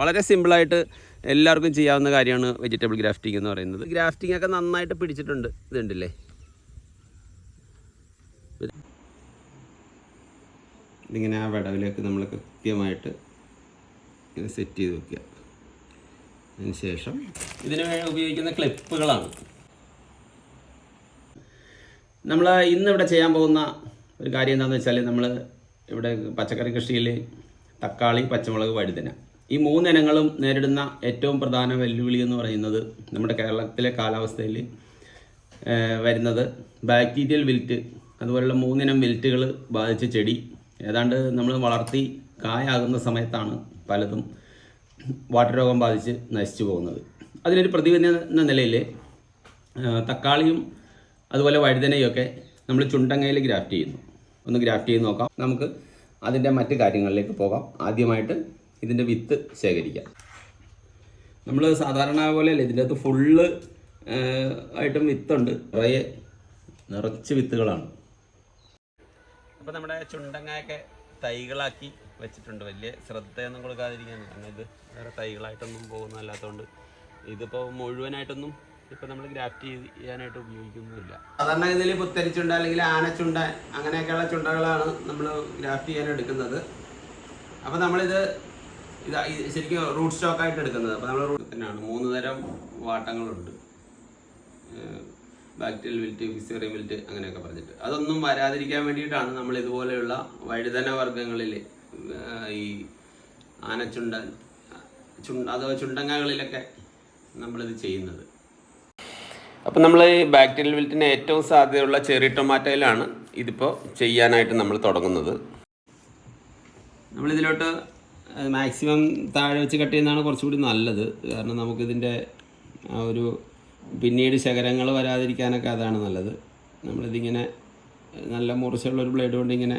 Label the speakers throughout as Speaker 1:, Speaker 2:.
Speaker 1: വളരെ സിമ്പിളായിട്ട് എല്ലാവർക്കും ചെയ്യാവുന്ന കാര്യമാണ് വെജിറ്റബിൾ ഗ്രാഫ്റ്റിംഗ് എന്ന് പറയുന്നത്. ഗ്രാഫ്റ്റിംഗ് ഒക്കെ നന്നായിട്ട് പിടിച്ചിട്ടുണ്ട്. ഇതുണ്ടല്ലേ ഇതിങ്ങനെ ആ വിടവിലേക്ക് നമ്മൾ കൃത്യമായിട്ട് ഇങ്ങനെ സെറ്റ് ചെയ്ത് വെക്കുക. അതിനുശേഷം ഇതിന് വേണ്ടി ഉപയോഗിക്കുന്ന ക്ലിപ്പുകളാണ്. നമ്മൾ ഇന്നിവിടെ ചെയ്യാൻ പോകുന്ന ഒരു കാര്യം എന്താണെന്ന് വെച്ചാൽ നമ്മൾ ഇവിടെ പച്ചക്കറി കൃഷിയിൽ തക്കാളി പച്ചമുളക് വഴുതന. ഈ മൂന്നിനങ്ങളും നേരിടുന്ന ഏറ്റവും പ്രധാന വെല്ലുവിളി എന്ന് പറയുന്നത് നമ്മുടെ കേരളത്തിലെ കാലാവസ്ഥയിൽ വരുന്നത് ബാക്ടീരിയൽ വിൽറ്റ് അതുപോലുള്ള മൂന്നിനം വിൽറ്റുകൾ ബാധിച്ച ചെടി. ഏതാണ്ട് നമ്മൾ വളർത്തി കായാകുന്ന സമയത്താണ് പലതും വാട്ടർ രോഗം ബാധിച്ച് നശിച്ചു പോകുന്നത്. അതിനൊരു പ്രതിവിധി എന്ന നിലയിൽ തക്കാളിയും അതുപോലെ വഴുതനയൊക്കെ നമ്മൾ ചുണ്ടങ്ങയിൽ ഗ്രാഫ്റ്റ് ചെയ്യുന്നു. ഒന്ന് ഗ്രാഫ്റ്റ് ചെയ്ത് നോക്കാം. നമുക്ക് അതിന്റെ മറ്റ് കാര്യങ്ങളിലേക്ക് പോകാം. ആദ്യമായിട്ട് ഇതിന്റെ വിത്ത് ശേഖരിക്കാം. നമ്മൾ സാധാരണ പോലെയല്ല ഇതിന്റെ അകത്ത് ഫുള്ള് ആയിട്ടും വിത്തുണ്ട് നിറയെ നിറച്ച് വിത്തുകളാണ്. അപ്പോൾ നമ്മുടെ ചുണ്ടങ്ങയൊക്കെ തൈകളാക്കി വെച്ചിട്ടുണ്ട്. വലിയ ശ്രദ്ധയൊന്നും കൊടുക്കാതിരിക്കാൻ കാരണം ഇത് വേറെ തൈകളായിട്ടൊന്നും പോകുന്നതല്ലാത്തതുകൊണ്ട് ഇതിപ്പോൾ മുഴുവനായിട്ടൊന്നും ഇപ്പം നമ്മൾ ഗ്രാഫ്റ്റ് ചെയ്യാനായിട്ട് ഉപയോഗിക്കുന്നില്ല സാധാരണ ഇതിൽ പുത്തരിച്ചുണ്ട അല്ലെങ്കിൽ ആനച്ചുണ്ട അങ്ങനെയൊക്കെയുള്ള ചുണ്ടകളാണ് നമ്മൾ ഗ്രാഫ്റ്റ് ചെയ്യാൻ എടുക്കുന്നത്. അപ്പോൾ നമ്മളിത് ഇതാ ശരിക്കും റൂട്ട് സ്റ്റോക്ക് ആയിട്ട് എടുക്കുന്നത്. അപ്പോൾ നമ്മൾ റൂട്ട് തന്നെയാണ്. മൂന്ന് തരം വാട്ടങ്ങളുണ്ട്. ബാക്ടീരിയൽ വിൽറ്റ് ഫിസേറിയം വിൽറ്റ് അങ്ങനെയൊക്കെ പറഞ്ഞിട്ട്. അതൊന്നും വരാതിരിക്കാൻ വേണ്ടിയിട്ടാണ് നമ്മൾ ഇതുപോലെയുള്ള വഴുതന വർഗങ്ങളിൽ ഈ ആനച്ചുണ്ടൻ ചുണ്ട അഥവാ ചുണ്ടങ്ങകളിലൊക്കെ നമ്മളിത് ചെയ്യുന്നത്. അപ്പം നമ്മൾ ഈ ബാക്ടീരിയൽ വിൽറ്റിന് ഏറ്റവും സാധ്യതയുള്ള ചെറി ടൊമാറ്റോയിലാണ് ഇതിപ്പോൾ ചെയ്യാനായിട്ട് നമ്മൾ തുടങ്ങുന്നത്. നമ്മളിതിലോട്ട് മാക്സിമം താഴെ വെച്ച് കട്ട് ചെയ്യുന്നതാണ് കുറച്ചുകൂടി നല്ലത്. കാരണം നമുക്കിതിന്റെ ആ ഒരു പിന്നീട് ശകരങ്ങൾ വരാതിരിക്കാനൊക്കെ അതാണ് നല്ലത്. നമ്മളിതിങ്ങനെ നല്ല മുറിച്ചുള്ളൊരു ബ്ലേഡ് കൊണ്ട് ഇങ്ങനെ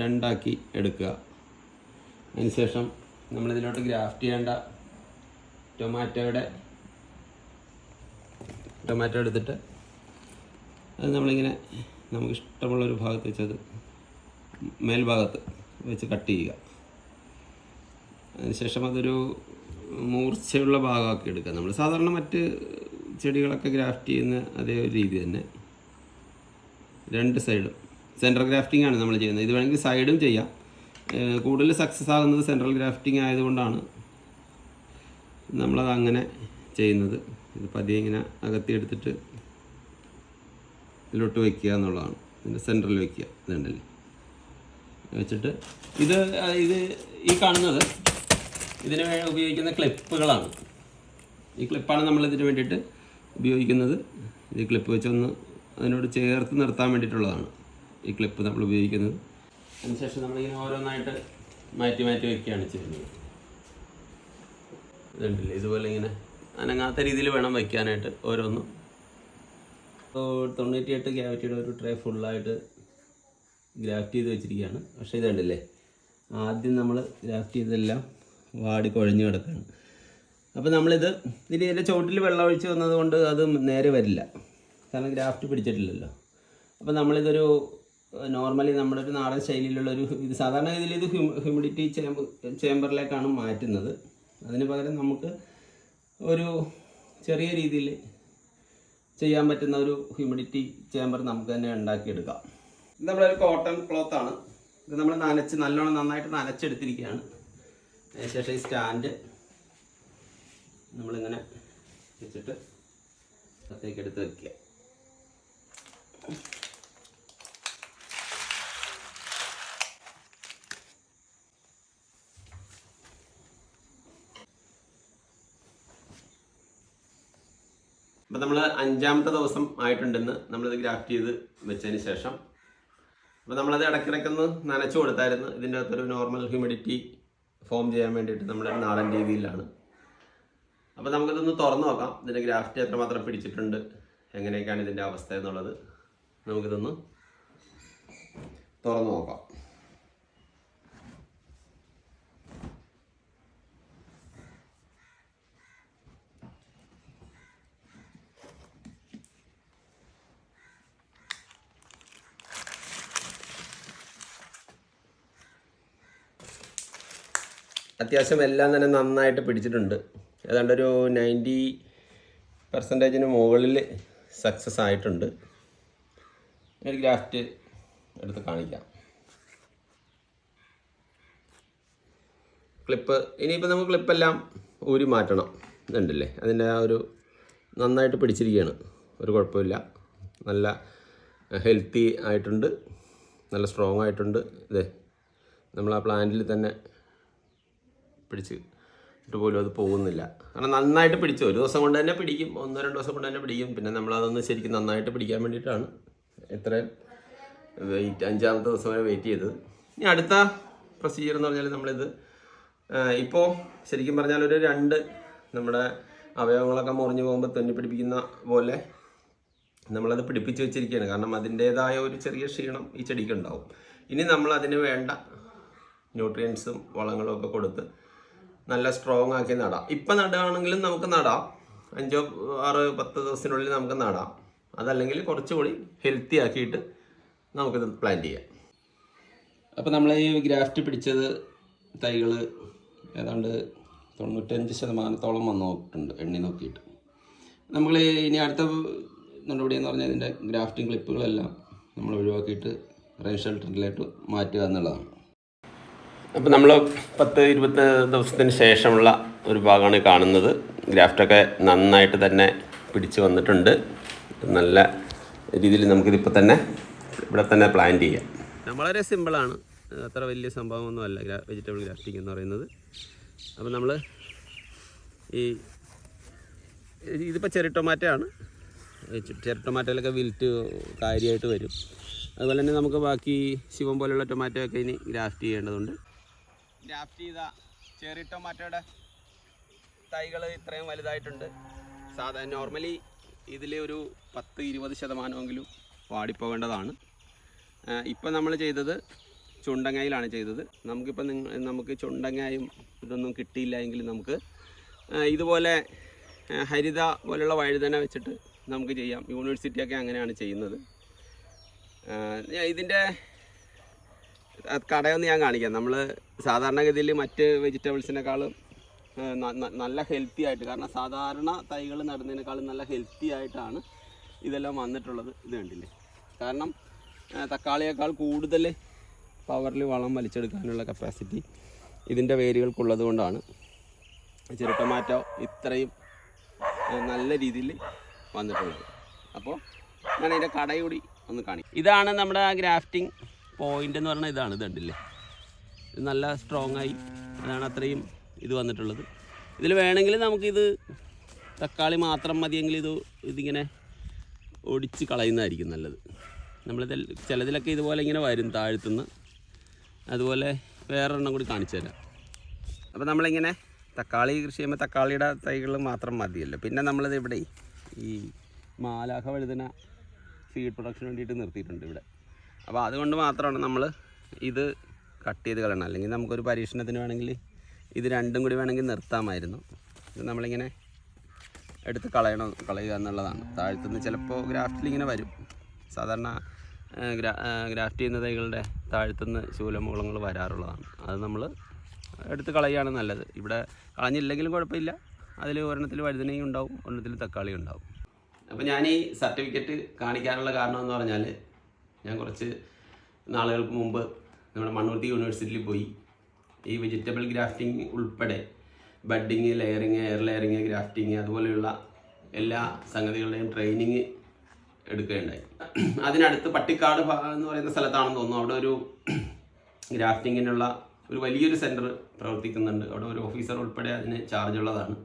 Speaker 1: രണ്ടാക്കി എടുക്കുക. അതിനുശേഷം നമ്മളിതിലോട്ട് ഗ്രാഫ്റ്റ് ചെയ്യേണ്ട ടൊമാറ്റോയുടെ ടൊമാറ്റോ എടുത്തിട്ട് അത് നമ്മളിങ്ങനെ നമുക്ക് ഇഷ്ടമുള്ളൊരു ഭാഗത്ത് വെച്ചത് മേൽഭാഗത്ത് വെച്ച് കട്ട് ചെയ്യുക. അതിനുശേഷം അതൊരു മൂർച്ചയുള്ള ഭാഗമാക്കി എടുക്കുക നമ്മൾ സാധാരണ മറ്റ് ചെടികളൊക്കെ ഗ്രാഫ്റ്റ് ചെയ്യുന്ന അതേ ഒരു രീതി തന്നെ. രണ്ട് സൈഡും. സെൻട്രൽ ഗ്രാഫ്റ്റിംഗ് ആണ് നമ്മൾ ചെയ്യുന്നത്. ഇത് വേണമെങ്കിൽ സൈഡും ചെയ്യാം. കൂടുതൽ സക്സസ് ആകുന്നത് സെൻട്രൽ ഗ്രാഫ്റ്റിംഗ് ആയതുകൊണ്ടാണ് നമ്മളത് അങ്ങനെ ചെയ്യുന്നത്. ഇത് പതിയെ ഇങ്ങനെ അകത്തി എടുത്തിട്ട് ഇതിലോട്ട് വയ്ക്കുക എന്നുള്ളതാണ്. ഇതിന്റെ സെൻട്രൽ വയ്ക്കുക ഇതുണ്ടല്ലേ വെച്ചിട്ട് ഇത് ഇത് ഈ കാണുന്നത് ഇതിന് ഉപയോഗിക്കുന്ന ക്ലിപ്പുകളാണ് ഈ ക്ലിപ്പാണ് നമ്മൾ ഇതിന് വേണ്ടിയിട്ട് ഉപയോഗിക്കുന്നത്. ഈ ക്ലിപ്പ് വെച്ചൊന്ന് അതിനോട് ചേർത്ത് നിർത്താൻ വേണ്ടിയിട്ടുള്ളതാണ് ഈ ക്ലിപ്പ് നമ്മൾ ഉപയോഗിക്കുന്നത്. അതിനുശേഷം നമ്മളിങ്ങനെ ഓരോന്നായിട്ട് മാറ്റി മാറ്റി വയ്ക്കുകയാണ് ചെയ്യുന്നത്. ഇതുണ്ടല്ലേ? ഇതുപോലെ ഇങ്ങനെ അനങ്ങാത്ത രീതിയിൽ വേണം വയ്ക്കാനായിട്ട് ഓരോന്നും. ഇപ്പോൾ തൊണ്ണൂറ്റിയെട്ട് ഗ്രാവിറ്റിയുടെ ഒരു ട്രേ ഫുള്ളായിട്ട് ഗ്രാഫ്റ്റ് ചെയ്ത് വെച്ചിരിക്കുകയാണ്. പക്ഷേ ഇതുണ്ടല്ലേ? ആദ്യം നമ്മൾ ഗ്രാഫ്റ്റ് ചെയ്തെല്ലാം വാടി കുഴഞ്ഞു കിടക്കുകയാണ് അപ്പോൾ നമ്മളിത് ഇതിൽ ഇതിന്റെ ചുവട്ടിൽ വെള്ളം ഒഴിച്ച് വന്നതുകൊണ്ട് അത് നേരെ വരില്ല. കാരണം ഗ്രാഫ്റ്റ് പിടിച്ചിട്ടില്ലല്ലോ. അപ്പോൾ നമ്മളിതൊരു നോർമലി നമ്മുടെ ഒരു നാടൻ ശൈലിയിലുള്ളൊരു ഇത് സാധാരണ ഇതിൽ ഇത് ഹ്യൂമിഡിറ്റി ചേമ്പ് ചേമ്പറിലേക്കാണ് മാറ്റുന്നത്. അതിന് പകരം നമുക്ക് ഒരു ചെറിയ രീതിയിൽ ചെയ്യാൻ പറ്റുന്ന ഒരു ഹ്യൂമിഡിറ്റി ചേംബർ നമുക്ക് തന്നെ ഉണ്ടാക്കിയെടുക്കാം. ഇത് നമ്മളൊരു കോട്ടൺ ക്ലോത്താണ് ഇത് നമ്മൾ നനച്ച് നല്ലോണം നന്നായിട്ട് നനച്ചെടുത്തിരിക്കുകയാണ്. അതിനുശേഷം ഈ സ്റ്റാൻഡ് നമ്മളിങ്ങനെ വെച്ചിട്ട് അകത്തേക്ക് എടുത്ത് വെക്കുക. അപ്പം നമ്മൾ അഞ്ചാമത്തെ ദിവസം ആയിട്ടുണ്ടെന്ന് നമ്മളിത് ഗ്രാഫ്റ്റ് ചെയ്ത് വെച്ചതിന് ശേഷം. അപ്പോൾ നമ്മളത് ഇടയ്ക്കിടയ്ക്കൊന്ന് നനച്ചു കൊടുത്തായിരുന്നു. ഇതിന്റെ അകത്തൊരു നോർമൽ ഹ്യൂമിഡിറ്റി ഫോം ചെയ്യാൻ വേണ്ടിയിട്ട് നമ്മുടെ നാടൻ രീതിയിലാണ്. അപ്പോൾ നമുക്കിതൊന്ന് തുറന്നു നോക്കാം. ഇതിന്റെ ഗ്രാഫ്റ്റ് എത്രമാത്രം പിടിച്ചിട്ടുണ്ട് എങ്ങനെയൊക്കെയാണ് ഇതിന്റെ അവസ്ഥ എന്നുള്ളത്. നമുക്കിതൊന്ന് തുറന്നു നോക്കാം. അത്യാവശ്യം എല്ലാം തന്നെ നന്നായിട്ട് പിടിച്ചിട്ടുണ്ട്. ഏതാണ്ട് ഒരു നയന്റി പെർസെന്റേജിന് മുകളിൽ സക്സസ് ആയിട്ടുണ്ട്. ഒരു ഗ്രാഫ്റ്റ് എടുത്ത് കാണിക്കാം. ക്ലിപ്പ് ഇനിയിപ്പോൾ നമുക്ക് ക്ലിപ്പെല്ലാം ഊരി മാറ്റണം ഇതുണ്ടല്ലേ? അതിന്റെ ആ ഒരു നന്നായിട്ട് പിടിച്ചിരിക്കുകയാണ്. ഒരു കുഴപ്പമില്ല. നല്ല ഹെൽത്തി ആയിട്ടുണ്ട്. നല്ല സ്ട്രോങ് ആയിട്ടുണ്ട്. ഇതേ നമ്മൾ ആ പ്ലാന്റിൽ തന്നെ പിടിച്ച് ഇട്ട് പോലും അത് പോകുന്നില്ല. കാരണം നന്നായിട്ട് പിടിച്ചു. ഒരു ദിവസം കൊണ്ട് തന്നെ പിടിക്കും. ഒന്നോ രണ്ടോ ദിവസം കൊണ്ട് തന്നെ പിടിക്കും. പിന്നെ നമ്മൾ അതൊന്ന് ശരിക്കും നന്നായിട്ട് പിടിക്കാൻ വേണ്ടിയിട്ടാണ് ഇത്രയും വെയിറ്റ് അഞ്ചാമത്തെ ദിവസം വരെ വെയിറ്റ് ചെയ്തത്. ഇനി അടുത്ത പ്രൊസീജിയർ എന്ന് പറഞ്ഞാൽ നമ്മളിത് ഇപ്പോൾ ശരിക്കും പറഞ്ഞാൽ ഒരു രണ്ട് നമ്മുടെ അവയവങ്ങളൊക്കെ മുറിഞ്ഞു പോകുമ്പോൾ തുന്നി പിടിപ്പിക്കുന്ന പോലെ നമ്മളത് പിടിപ്പിച്ച് വെച്ചിരിക്കുകയാണ്. കാരണം അതിന്റേതായ ഒരു ചെറിയ ക്ഷീണം ഈ ചെടിക്ക് ഉണ്ടാവും. ഇനി നമ്മൾ അതിന് വേണ്ട ന്യൂട്രിയൻസും വളങ്ങളും ഒക്കെ കൊടുത്ത് നല്ല സ്ട്രോങ് ആക്കി നടാം. ഇപ്പം നടുകയാണെങ്കിലും നമുക്ക് നടാം. അഞ്ചോ ആറ് പത്ത് ദിവസത്തിനുള്ളിൽ നമുക്ക് നടാം. അതല്ലെങ്കിൽ കുറച്ചുകൂടി ഹെൽത്തി ആക്കിയിട്ട് നമുക്കിത് പ്ലാൻ ചെയ്യാം. അപ്പോൾ നമ്മൾ ഈ ഗ്രാഫ്റ്റ് പിടിച്ചത് തൈകൾ ഏതാണ്ട് തൊണ്ണൂറ്റഞ്ച് ശതമാനത്തോളം വന്ന് നോക്കിയിട്ടുണ്ട് എണ്ണി നോക്കിയിട്ട്. നമ്മൾ ഇനി അടുത്ത നടപടി എന്ന് പറഞ്ഞാൽ ഇതിന്റെ ഗ്രാഫ്റ്റിംഗ് ക്ലിപ്പുകളെല്ലാം നമ്മൾ ഒഴിവാക്കിയിട്ട് റേഷൻ ഷെൽട്ടറിലേക്ക് മാറ്റുക എന്നുള്ളതാണ്. അപ്പോൾ നമ്മൾ പത്ത് ഇരുപത് ദിവസത്തിന് ശേഷമുള്ള ഒരു ഭാഗമാണ് കാണുന്നത്. ഗ്രാഫ്റ്റൊക്കെ നന്നായിട്ട് തന്നെ പിടിച്ച് വന്നിട്ടുണ്ട്. നല്ല രീതിയിൽ നമുക്കിതിപ്പോൾ തന്നെ ഇവിടെ തന്നെ പ്ലാൻ ചെയ്യാം. വളരെ സിമ്പിളാണ്. അത്ര വലിയ സംഭവമൊന്നുമല്ല ഗ്രാ വെജിറ്റബിൾ ഗ്രാഫ്റ്റിംഗ് എന്ന് പറയുന്നത്. അപ്പോൾ നമ്മൾ ഈ ഇതിപ്പോൾ ചെറി ടൊമാറ്റോ ചെറി ടൊമാറ്റോയിലൊക്കെ വിൽറ്റ് കാര്യമായിട്ട് വരും. അതുപോലെ തന്നെ നമുക്ക് ബാക്കി ശിവം പോലെയുള്ള ടൊമാറ്റോ ഒക്കെ ഇനി ഗ്രാഫ്റ്റ് ചെയ്യേണ്ടതുണ്ട്. ഗ്രാഫ്റ്റ് ചെയ്ത ചെറി ടൊമാറ്റോയുടെ തൈകൾ ഇത്രയും വലുതായിട്ടുണ്ട്. സാധാരണ നോർമലി ഇതിൽ ഒരു പത്ത് ഇരുപത് ശതമാനമെങ്കിലും വാടിപ്പോകേണ്ടതാണ്. ഇപ്പം നമ്മൾ ചെയ്തത് ചുണ്ടങ്ങയിലാണ് ചെയ്തത്. നമുക്കിപ്പോൾ നിങ്ങൾ നമുക്ക് ചുണ്ടങ്ങായും ഇതൊന്നും കിട്ടിയില്ല എങ്കിൽ നമുക്ക് ഇതുപോലെ ഹരിത പോലുള്ള വഴുതന വെച്ചിട്ട് നമുക്ക് ചെയ്യാം. യൂണിവേഴ്സിറ്റിയൊക്കെ അങ്ങനെയാണ് ചെയ്യുന്നത്. ഇതിന്റെ കടയൊന്ന് ഞാൻ കാണിക്കാം. നമ്മൾ സാധാരണഗതിയിൽ മറ്റ് വെജിറ്റബിൾസിനേക്കാളും നല്ല ഹെൽത്തി ആയിട്ട് കാരണം സാധാരണ തൈകൾ നടുന്നതിനേക്കാളും നല്ല ഹെൽത്തി ആയിട്ടാണ് ഇതെല്ലാം വന്നിട്ടുള്ളത്. ഇത് കണ്ടില്ലേ? കാരണം തക്കാളിയേക്കാൾ കൂടുതൽ പവറിൽ വളം വലിച്ചെടുക്കാനുള്ള കപ്പാസിറ്റി ഇതിന്റെ വേരുകൾക്കുള്ളത് കൊണ്ടാണ്. ടൊമാറ്റോ ഇത്രയും നല്ല രീതിയിൽ വന്നിട്ടുള്ളത്. അപ്പോൾ ഞാൻ അതിന്റെ കടയൂടി ഒന്ന് കാണിക്കും. ഇതാണ് നമ്മുടെ ഗ്രാഫ്റ്റിംഗ്. പോയിന്റ് എന്ന് പറഞ്ഞാൽ ഇതാണ് ഇത് കണ്ടില്ലേ ഇത് നല്ല സ്ട്രോങ് ആയി. അതാണ് അത്രയും ഇത് വന്നിട്ടുള്ളത്. ഇതിൽ വേണമെങ്കിൽ നമുക്കിത് തക്കാളി മാത്രം മതിയെങ്കിൽ ഇത് ഇതിങ്ങനെ ഒടിച്ച് കളയുന്നതായിരിക്കും നല്ലത്. നമ്മളിതിൽ ചിലതിലൊക്കെ ഇതുപോലെ ഇങ്ങനെ വരും താഴ്ത്തുനിന്ന്. അതുപോലെ വേറൊരെണ്ണം കൂടി കാണിച്ചു തരാം. അപ്പോൾ നമ്മളിങ്ങനെ തക്കാളി കൃഷി ചെയ്യുമ്പോൾ തക്കാളിയുടെ തൈകൾ മാത്രം മതിയല്ലോ. പിന്നെ നമ്മളിത് ഇവിടെ ഈ മാലാഹ വഴുതന സീഡ് പ്രൊഡക്ഷന് വേണ്ടിയിട്ട് നിർത്തിയിട്ടുണ്ട് ഇവിടെ. അപ്പോൾ അതുകൊണ്ട് മാത്രമാണ് നമ്മൾ ഇത് കട്ട് ചെയ്ത് കളയണം. അല്ലെങ്കിൽ നമുക്കൊരു പരീക്ഷണത്തിന് വേണമെങ്കിൽ ഇത് രണ്ടും കൂടി വേണമെങ്കിൽ നിർത്താമായിരുന്നു. ഇത് നമ്മളിങ്ങനെ എടുത്ത് കളയണം കളയുക എന്നുള്ളതാണ്. താഴ്ത്തുനിന്ന് ചിലപ്പോൾ ഗ്രാഫ്റ്റിൽ ഇങ്ങനെ വരും. സാധാരണ ഗ്രാ ഗ്രാഫ്റ്റ് ചെയ്യുന്ന തൈകളുടെ താഴ്ത്തുനിന്ന് ശൂലമൂളങ്ങൾ വരാറുള്ളതാണ്. അത് നമ്മൾ എടുത്ത് കളയുകയാണ് നല്ലത്. ഇവിടെ കളഞ്ഞില്ലെങ്കിലും കുഴപ്പമില്ല. അതിൽ ഒരെണ്ണത്തിൽ വഴുതനയും ഉണ്ടാവും ഒരെണ്ണത്തിൽ തക്കാളി ഉണ്ടാവും. അപ്പോൾ ഞാൻ ഈ സർട്ടിഫിക്കറ്റ് കാണിക്കാനുള്ള കാരണം എന്ന് പറഞ്ഞാൽ ഞാൻ കുറച്ച് നാളുകൾക്ക് മുമ്പ് നമ്മുടെ മണ്ണൂർത്തി യൂണിവേഴ്സിറ്റിയിൽ പോയി. ഈ വെജിറ്റബിൾ ഗ്രാഫ്റ്റിംഗ് ഉൾപ്പെടെ budding layering air layering grafting അതുപോലെയുള്ള എല്ലാ സംഗതികളുടെയും ട്രെയിനിങ് എടുക്കുകയുണ്ടായി. അതിനടുത്ത് പട്ടിക്കാട് എന്ന് പറയുന്ന സ്ഥലത്താണെന്ന് തോന്നുന്നു. അവിടെ ഒരു ഗ്രാഫ്റ്റിങ്ങിനുള്ള ഒരു വലിയൊരു സെന്റർ പ്രവർത്തിക്കുന്നുണ്ട്. അവിടെ ഒരു ഓഫീസർ ഉൾപ്പെടെ അതിന് ചാർജ് ഉള്ളതാണ്.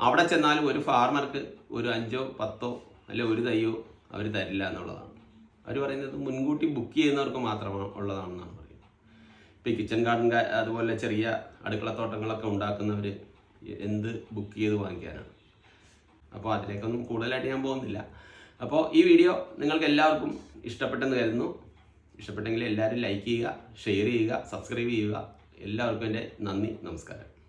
Speaker 1: അവിടെ ചെന്നാലും ഒരു ഫാർമർക്ക് ഒരു അഞ്ചോ പത്തോ അല്ലെ ഒരു തയ്യോ അവർ തരില്ല എന്നുള്ളതാണ്. അവർ പറയുന്നത് മുൻകൂട്ടി ബുക്ക് ചെയ്യുന്നവർക്ക് മാത്രമാണ് ഉള്ളതാണെന്നാണ് പറയുന്നത്. ഇപ്പോൾ കിച്ചൺ ഗാർഡൻ അതുപോലെ ചെറിയ അടുക്കളത്തോട്ടങ്ങളൊക്കെ ഉണ്ടാക്കുന്നവർ എന്ത് ബുക്ക് ചെയ്ത് വാങ്ങിക്കാനാണ്. അപ്പോൾ അതിലേക്കൊന്നും കൂടുതലായിട്ട് ഞാൻ പോകുന്നില്ല. അപ്പോൾ ഈ വീഡിയോ നിങ്ങൾക്ക് എല്ലാവർക്കും ഇഷ്ടപ്പെട്ടെന്ന് കരുതുന്നു. ഇഷ്ടപ്പെട്ടെങ്കിൽ എല്ലാവരും ലൈക്ക് ചെയ്യുക ഷെയർ ചെയ്യുക സബ്സ്ക്രൈബ് ചെയ്യുക. എല്ലാവർക്കും എന്റെ നന്ദി നമസ്കാരം.